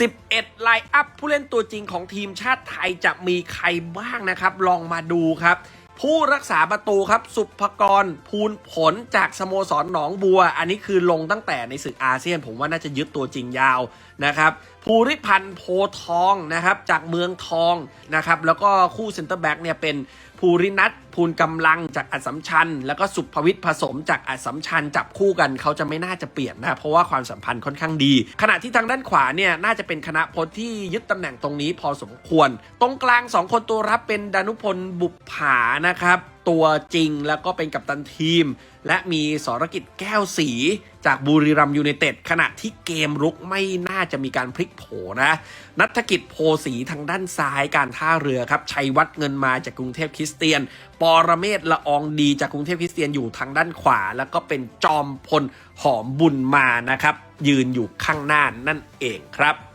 11ไลน์อัพผู้เล่นตัวจริงของทีมชาติไทยจะมีใครบ้างนะครับ ลองมาดูครับ ผู้รักษาประตูครับ สุภกรภูลผลจากสโมสรหนองบัว อันนี้คือลงตั้งแต่ในศึกอาเซียน ผมว่าน่าจะยึดตัวจริงยาวนะครับภูริพันธ์โพทองนะครับจากเมืองทองนะครับแล้วก็คู่เซนเตอร์แบ็กเนี่ยเป็นภูรินัทภูลกำลังจากอัสสัมชัญแล้วก็สุภวิทย์ผสมจากอัสสัมชัญจับคู่กันเขาจะไม่น่าจะเปลี่ยนนะ เพราะว่าความสัมพันธ์ค่อนข้างดี ขณะที่ทางด้านขวาเนี่ยน่าจะเป็นคณะพจน์ที่ยึดตำแหน่งตรงนี้พอสมควร ตรงกลาง 2 คนตัวรับเป็นดานุพลบุปผานะครับตัวจริงแล้วก็เป็นกัปตันทีม และมีสรกิจแก้วสีจากบุรีรัมยูไนเต็ดขณะที่เกมรุกไม่น่าจะมีการพลิกโผนะนัฐกิจโพสีทางด้านซ้ายการท่าเรือครับชัยวัฒน์เงินมาจากกรุงเทพคริสเตียน ปรเมศละอองดีจากกรุงเทพคริสเตียนอยู่ทางด้านขวา แล้วก็เป็นจอมพลหอมบุญมานะครับยืนอยู่ข้างหน้านั่นเองครับ